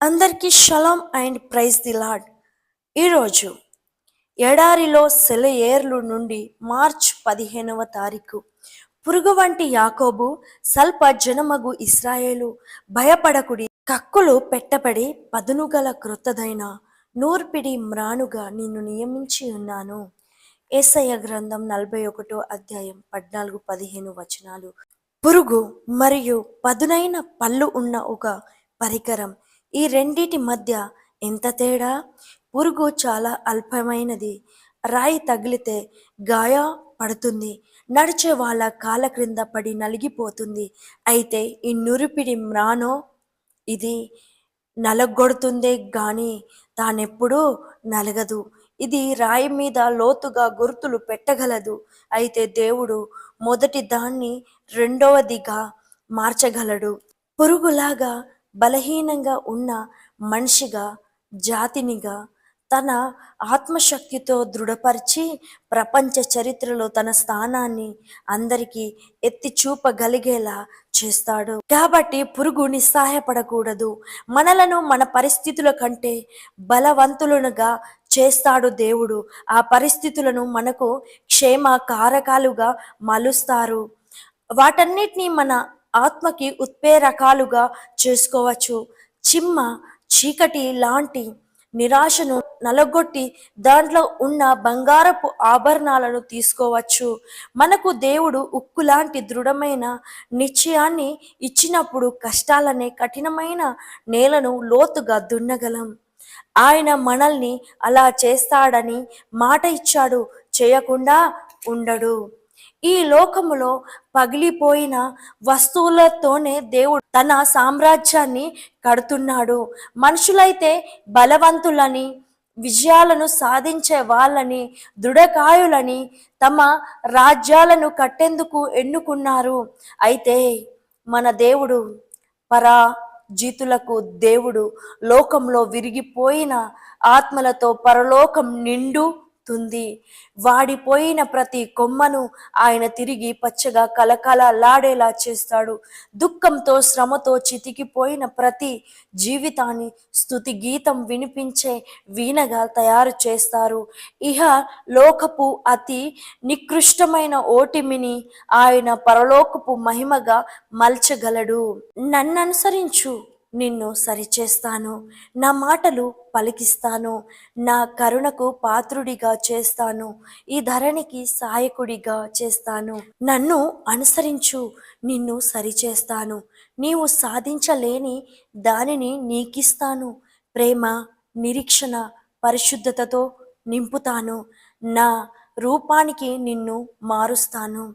అందరికీ shalom and praise the Lord ఈరోజు ఎడారిలో సెలయేర్లు నుండి మార్చ్ పదిహేనవ తారీఖు పురుగు వంటి యాకోబు సల్ప జనమగు ఇస్రాయేలు భయపడకుడి కక్కులు పెట్టబడి పదునుగల క్రొత్తదైన నూర్పిడి మ్రానుగా నిన్ను నియమించి ఉన్నాను. ఏసయ్య గ్రంథం నలభై ఒకటో అధ్యాయం పద్నాలుగు పదిహేను వచనాలు. పురుగు మరియు పదునైన పళ్ళు ఉన్న ఒక పరికరం ఈ రెండిటి మధ్య ఎంత తేడా? పురుగు చాలా అల్పమైనది. రాయి తగిలితే గాయ పడుతుంది. నడిచే వాళ్ళ కాల క్రింద పడి నలిగిపోతుంది. అయితే ఈ నురిపిడి మ్రానో? ఇది నలగొడుతుందే కానీ తానెప్పుడూ నలగదు. ఇది రాయి మీద లోతుగా గుర్తులు పెట్టగలదు. అయితే దేవుడు మొదటి దాన్ని రెండవదిగా మార్చగలడు. పురుగులాగా బలహీనంగా ఉన్న మనిషిగా జాతినిగా తన ఆత్మశక్తితో దృఢపరిచి ప్రపంచ చరిత్రలో తన స్థానాన్ని అందరికీ ఎత్తి చూపగలిగేలా చేస్తాడు. కాబట్టి పురుగు నిస్సహాయపడకూడదు. మనలను మన పరిస్థితుల కంటే బలవంతులనుగా చేస్తాడు దేవుడు. ఆ పరిస్థితులను మనకు క్షేమ కారకాలుగా మలుస్తారు. వాటన్నిటినీ మన ఆత్మకి ఉత్ప్రేరకాలుగా చేసుకోవచ్చు. చిమ్మ చీకటి లాంటి నిరాశను నలగొట్టి దాంట్లో ఉన్న బంగారపు ఆభరణాలను తీసుకోవచ్చు. మనకు దేవుడు ఉక్కు లాంటి దృఢమైన నిశ్చయాన్ని ఇచ్చినప్పుడు కష్టాలనే కఠినమైన నేలను లోతుగా దున్నగలం. ఆయన మనల్ని అలా చేస్తాడని మాట ఇచ్చాడు చేయకుండా ఉండడు. ఈ లోకములో పగిలిపోయిన వస్తువులతోనే దేవుడు తన సామ్రాజ్యాన్ని కడుతున్నాడు. మనుషులైతే బలవంతులని విజయాలను సాధించే వాళ్ళని దృఢకాయులని తమ రాజ్యాలను కట్టేందుకు ఎన్నుకున్నారు. అయితే మన దేవుడు పరా జీతులకు దేవుడు లోకంలో విరిగిపోయిన ఆత్మలతో పరలోకం నిండు తుంది వాడిపోయిన ప్రతి కొమ్మను ఆయన తిరిగి పచ్చగా కలకలలాడేలా చేస్తాడు. దుఃఖంతో శ్రమతో చితికిపోయిన ప్రతి జీవితాన్ని స్థుతి గీతం వినిపించే వీణగా తయారు చేస్తారు. ఇహ లోకపు అతి నికృష్టమైన ఓటిమిని ఆయన పరలోకపు మహిమగా మల్చగలడు. నన్ను అనుసరించు నిన్ను సరిచేస్తాను. నా మాటలు పలికిస్తాను. నా కరుణకు పాత్రుడిగా చేస్తాను. ఈ ధరణికి సహాయకుడిగా చేస్తాను. నన్ను అనుసరించు. నిన్ను సరిచేస్తాను. నీవు సాధించలేని దానిని నీకిస్తాను. ప్రేమ నిరీక్షణ పరిశుద్ధతతో నింపుతాను. నా రూపానికి నిన్ను మారుస్తాను.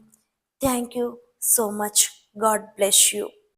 Thank you so much. God bless you.